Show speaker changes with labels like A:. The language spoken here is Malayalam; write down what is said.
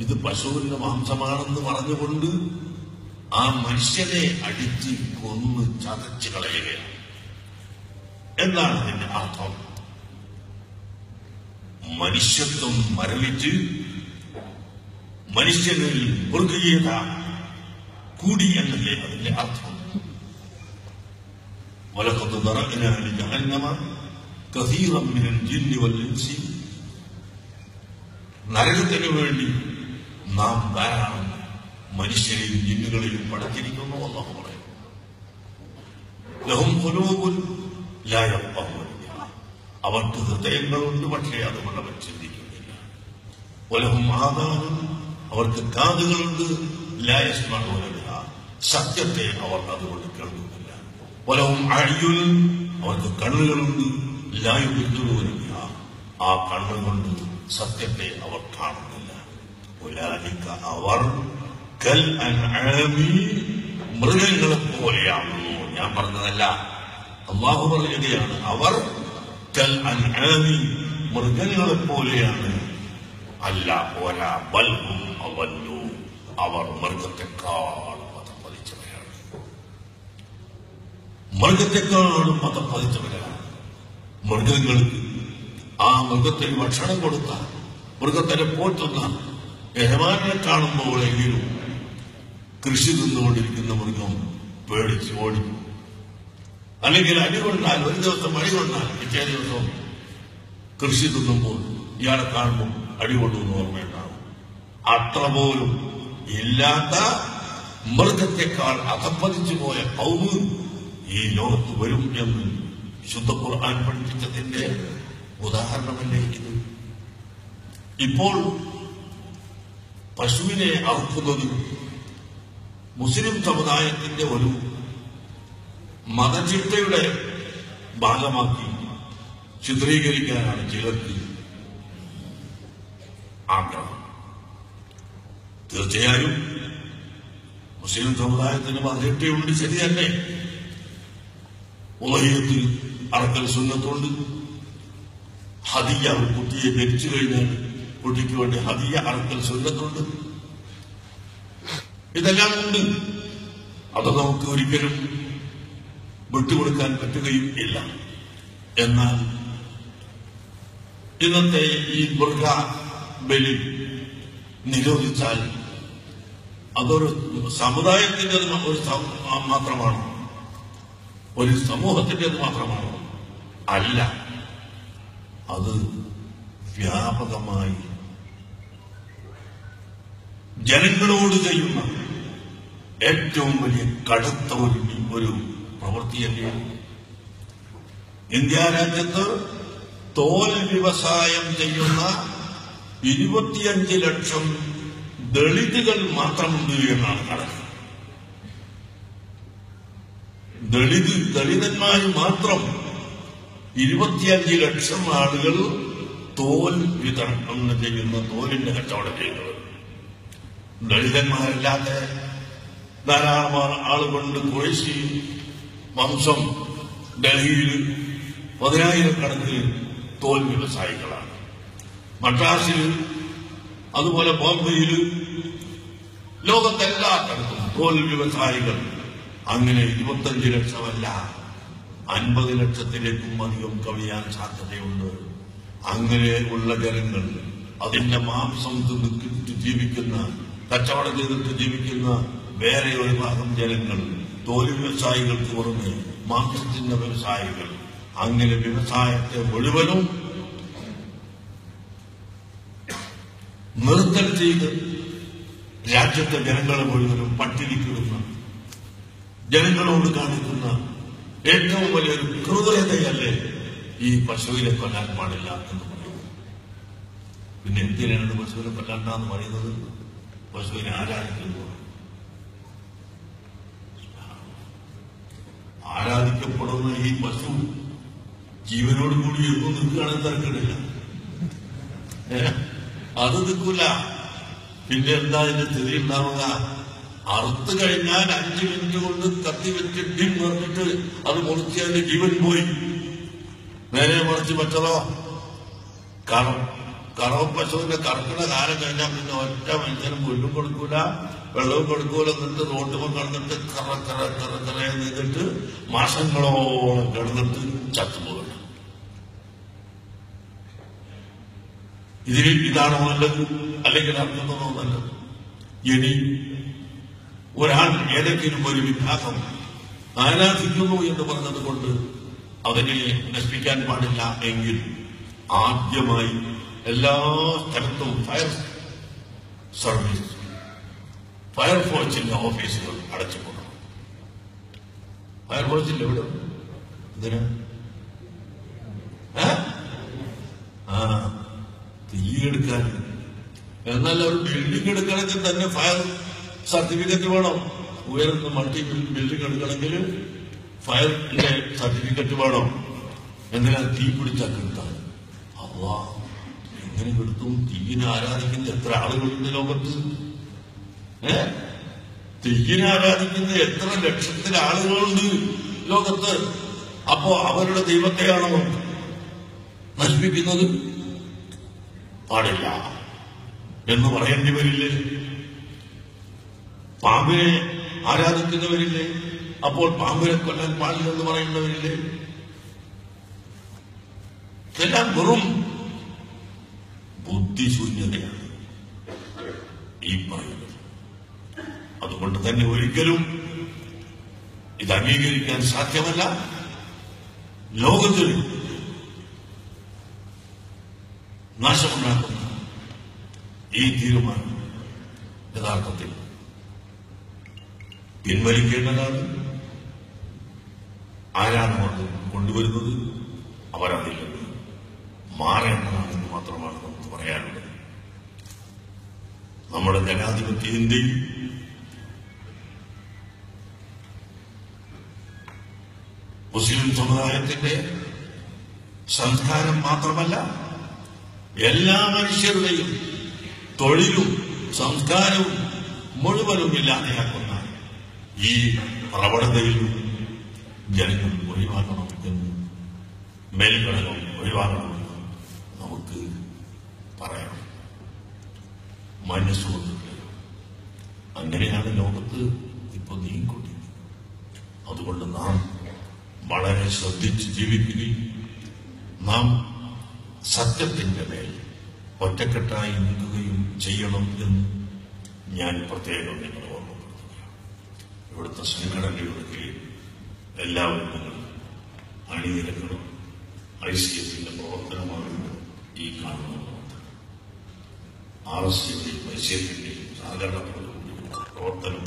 A: ഇത് പശുവിന്റെ മാംസമാണെന്ന് പറഞ്ഞുകൊണ്ട് ആ മനുഷ്യനെ അടിച്ച് കൊന്ന് ചതച്ച് കളയുകയാണ് എന്താണ് അതിന്റെ അർത്ഥം മനുഷ്യത്വം മരവിച്ച് മനുഷ്യനിൽ മൃഗീയത കൂടി എന്നല്ലേ അതിന്റെ അർത്ഥം ولقد ذرأنا لجهنم كثيرا من الجن والإنس നരകത്തിന് വേണ്ടി നാം ധാരാളം മനുഷ്യരെയും ജിന്നുകളെയും പടച്ചിരിക്കുന്നു അള്ളാഹു പറയുന്നു. ലഹും അവർക്ക് ഹൃദയങ്ങളുണ്ട് പക്ഷേ അതുകൊണ്ട് അവർ ചിന്തിക്കുന്നില്ല. വലഹും ആദാനും അവർക്ക് കാതുകളുണ്ട് ലാ യസ്മഊന ബിഹാ. സത്യത്തെ അവർ അതുകൊണ്ട് കേൾക്കുന്നില്ല. വലഹും അയ്യുനും അവർക്ക് കണ്ണുകളുണ്ട് ലായു ബിഹാ. ആ കണ്ണുകൊണ്ട് സത്യത്തെ അവർ കാണുന്നില്ല ഉലാലിക അവർ കൽ മൃഗങ്ങളെ പോലെയാകുന്നു. ഞാൻ പറഞ്ഞതല്ല. അള്ളാഹു പറയുകയാണ് അവർ കൽ അൻആമി മൃഗങ്ങളെ പോലെയാണ്. അല്ല പോരാ ബൽഹും അവല്ലു. അവർ മൃഗത്തെക്കാൾ മതം പതിച്ചവരാണ്. മൃഗത്തെക്കാളും മതം പതിച്ചവരാണ്. മൃഗങ്ങൾക്ക് ആ മൃഗത്തിന് ഭക്ഷണം കൊടുത്ത മൃഗത്തിനെ പോറ്റുന്ന യജമാനെ കാണുമ്പോഴെങ്കിലും കൃഷി തിന്നുകൊണ്ടിരിക്കുന്ന മൃഗം പേടിച്ച് ഓടി അല്ലെങ്കിൽ അടി കൊണ്ടാൽ ഒരു ദിവസം അടി കൊണ്ടാൽ പിറ്റേ ദിവസം കൃഷി തിന്നുമ്പോൾ ഇയാളെ കാണുമ്പോൾ അടി കൊണ്ടുവന്ന് ഓർമ്മയുണ്ടാവും അത്ര പോലും ഇല്ലാത്ത മൃഗത്തെക്കാൾ അകപ്പതിച്ചു പോയ കൗമ് ഈ ലോകത്ത് വരും എന്ന് ശുദ്ധ ഖുർആൻ പഠിപ്പിച്ചതിന്റെ ഉദാഹരണമല്ലേ ഇത്? ഇപ്പോൾ പശുവിനെ അറുക്കുന്നത് മുസ്ലിം സമുദായത്തിന്റെ ഒരു മതചിന്തയുടെ ഭാഗമാക്കി ചിത്രീകരിക്കാനാണ് ചിലർക്ക് ആഗ്രഹം. തീർച്ചയായും മുസ്ലിം സമുദായത്തിന് മതചിട്ടയുണ്ട് ശരി തന്നെ. ഉലഹീയത്തിൽ അറക്കൽ സുന്നത്തുണ്ട്. ഹദിയ ഒരു കുട്ടിയെ ധരിച്ചു കഴിഞ്ഞാൽ കുട്ടിക്ക് വേണ്ടി ഹദിയ അറക്കൽ സുന്നത്തുണ്ട്. ഇതെല്ലാം ഉണ്ട്. അത് നമുക്ക് ഒരിക്കലും വിട്ടുകൊടുക്കാൻ പറ്റുകയും ഇല്ല. എന്നാൽ ഇന്നത്തെ ഈ മൃഗ ബലി നിരോധിച്ചാൽ അതൊരു സമുദായത്തിന്റെത് ഒരു മാത്രമാണോ. ഒരു സമൂഹത്തിന്റെത് മാത്രമാണോ. അല്ല അത് വ്യാപകമായി ജനങ്ങളോട് ചെയ്യുന്ന ഏറ്റവും വലിയ കടുത്ത ഒരു ഒരു പ്രവൃത്തിയല്ലേ ഇന്ത്യ രാജ്യത്ത് തോൽ വ്യവസായം ചെയ്യുന്ന ഇരുപത്തിയഞ്ച് ലക്ഷം ദളിതുകൾ മാത്രമുണ്ട് എന്നാണ് കണക്ക്. ദളിത് ദളിതന്മാർ മാത്രം ഇരുപത്തിയഞ്ച് ലക്ഷം ആളുകൾ തോൽ വിതരണം ചെയ്യുന്ന തോലിന്റെ കച്ചവടം ചെയ്യുന്നത് ദളിതന്മാരല്ലാത്ത ധാരാളം ആളുകൊണ്ട് കുറേശ്ശി വംശം ഡൽഹിയിൽ പതിനായിരക്കണക്കിന് തോൽ വ്യവസായികളാണ്. മദ്രാസിൽ അതുപോലെ ബോംബെയിൽ ലോകത്തെല്ലാത്തടത്തും തോൽ വ്യവസായികൾ അങ്ങനെ ഇരുപത്തഞ്ച് ലക്ഷമല്ല അൻപത് ലക്ഷത്തിലേക്കും അധികം കവിയാൻ സാധ്യതയുണ്ട്. അങ്ങനെ ഉള്ള ജനങ്ങൾ അതിന്റെ മാംസം തിന്ന് ജീവിക്കുന്ന കച്ചവടം ചെയ്തിട്ട് ജീവിക്കുന്ന വേറെ ഒരു ഭാഗം ജനങ്ങൾ തോൽ വ്യവസായികൾക്ക് പുറമെ മാംസത്തിന്റെ വ്യവസായികൾ. അങ്ങനെ വ്യവസായത്തെ മുഴുവനും നിർത്തൽ ചെയ്ത് രാജ്യത്തെ ജനങ്ങളെ മുഴുവനും പട്ടിണിക്കിടുന്ന ജനങ്ങളോട് കാണിക്കുന്ന ഏറ്റവും വലിയൊരു ക്രൂരതയല്ലേ ഈ പശുവിനെ കൊല്ലാൻ പാടില്ല എന്ന് പറയുന്നത്. പിന്നെ എന്തിനാണ് പശുവിനെ കൊല്ലാണ്ടെന്ന് പറയുന്നത്? പശുവിനെ ആരാധിക്കുന്നു ആരാധിക്കപ്പെടുന്ന ഈ പശു ജീവനോട് കൂടി എന്തോ നിൽക്കുകയാണെന്ന് തിരക്കിടില്ല അത് നിൽക്കൂല. പിന്നെ എന്താ അതിന്റെ സ്ഥിതി ഉണ്ടാവുക? അറുത്ത് കഴിഞ്ഞാൽ അഞ്ചു മിനിറ്റ് കൊണ്ട് കത്തി വെച്ച് ഡിം പറഞ്ഞിട്ട് അത് മുറിച്ച് അതിന്റെ ജീവൻ പോയി. നേരെ മറിച്ച് പറ്റതോ? കാരണം കറവ പശുവിന്റെ കറക്കുന്ന കാലം കഴിഞ്ഞാൽ പിന്നെ ഒറ്റ മനുഷ്യനും പുല്ലും കൊടുക്കൂല വെള്ളവും കൊടുക്കൂല എന്നിട്ട് റോട്ടുമ്പോൾ കിടന്നിട്ട് കറ കറ കറ കറ നിന്നിട്ട് മാസങ്ങളോളം കിടന്നിട്ട് ചത്തുപോകണം. ഇതിൽ ഇതാണോ നല്ലത് അല്ലെങ്കിൽ അർത്ഥമാണോ നല്ലത്? ഇനി ഒരാൾ ഏതെങ്കിലും ഒരു വിഭാഗം ആരാധിക്കുന്നു എന്ന് പറഞ്ഞത് കൊണ്ട് അവനെ നശിപ്പിക്കാൻ പാടില്ല എങ്കിൽ ആദ്യമായി എല്ലാ സ്ഥലത്തും ഫയർ സർവീസ് ഫയർഫോഴ്സിന്റെ ഓഫീസുകൾ അടച്ചുകൊള്ളണം ഫയർഫോഴ്സിന്റെ എവിടെ? ഇതിന്? ആ തീയെടുക്കാൻ എന്നാൽ ഒരു ബിൽഡിംഗ് എടുക്കണമെങ്കിൽ തന്നെ ഫയർ സർട്ടിഫിക്കറ്റ് വേണം. ഉയർന്ന മൾട്ടി ബിൽഡിംഗ് എടുക്കണമെങ്കിൽ ഫയറിന്റെ സർട്ടിഫിക്കറ്റ് വേണം. എന്തിനാ തീ പിടിച്ചാൽ കിട്ടാൻ? എങ്ങനെ കിട്ടും തീയിനെ ആരാധിക്കുന്ന എത്ര ആളുകളുണ്ട് ലോകത്ത്? ഏ? തീയിനെ ആരാധിക്കുന്ന എത്ര ലക്ഷത്തിൽ ആളുകളുണ്ട് ലോകത്ത്? അപ്പോ അവരുടെ ദൈവത്തെയാണോ നശിപ്പിക്കുന്നത്? പാടില്ല. എന്ന് പറയേണ്ടി വരില്ലേ? പാമ്പിനെ ആരാധിക്കുന്നവരില്ലേ? അപ്പോൾ പാമ്പിനെ കൊല്ലാൻ പാടില്ലെന്ന് പറയുന്നവരില്ലേ? ഇതെല്ലാം വെറും ബുദ്ധിശൂന്യതയാണ് ഈ പറയുന്നത്. അതുകൊണ്ട് തന്നെ ഒരിക്കലും ഇത് അംഗീകരിക്കാൻ സാധ്യമല്ല. ലോകത്തിൽ നാശമുണ്ടാക്കുന്ന ഈ തീരുമാനം യഥാർത്ഥത്തിൽ പിൻവലിക്കേണ്ടതാണ്. ആരാണ് അവർ കൊണ്ടുവരുന്നത്? അവരതിൽ നിന്ന് മാറേണ്ടതാണെന്ന് മാത്രമാണ് പറയാനുള്ളത് നമ്മുടെ ജനാധിപത്യ ഇന്ത്യയിൽ മുസ്ലിം സമുദായത്തിന്റെ സംസ്കാരം മാത്രമല്ല എല്ലാ മനുഷ്യരുടെയും തൊഴിലും സംസ്കാരവും മുഴുവനും ഇല്ലാതെയാക്കുന്ന ഈ പ്രവണതയിൽ ജനങ്ങൾ ഒഴിവാക്കണം എന്ന് മേൽഘടകം ഒഴിവാക്കണം നമുക്ക് പറയാം. മനസ്സുകൊണ്ടില്ല അങ്ങനെയാണ് ലോകത്ത് ഇപ്പൊ നീങ്ങിക്കൊണ്ടിരിക്കുന്നത്. അതുകൊണ്ട് നാം വളരെ ശ്രദ്ധിച്ച് ജീവിക്കുകയും നാം സത്യത്തിന്റെ മേൽ ഒറ്റക്കെട്ടായി നിൽക്കുകയും ചെയ്യണം എന്ന് ഞാൻ പ്രത്യേകം നിങ്ങൾ ഓർമ്മപ്പെടുത്തുകയാണ്. ഇവിടുത്തെ സംഘടനയുടെ കീഴിൽ എല്ലാവരും നിങ്ങൾ അണിനിരക്കണം. ഐ സി എഫിന്റെ പ്രവർത്തനമാണ് ഈ കാണുന്ന എഫിന്റെയും ഐ സഹകരണത്തോടുകൂടി പ്രവർത്തനം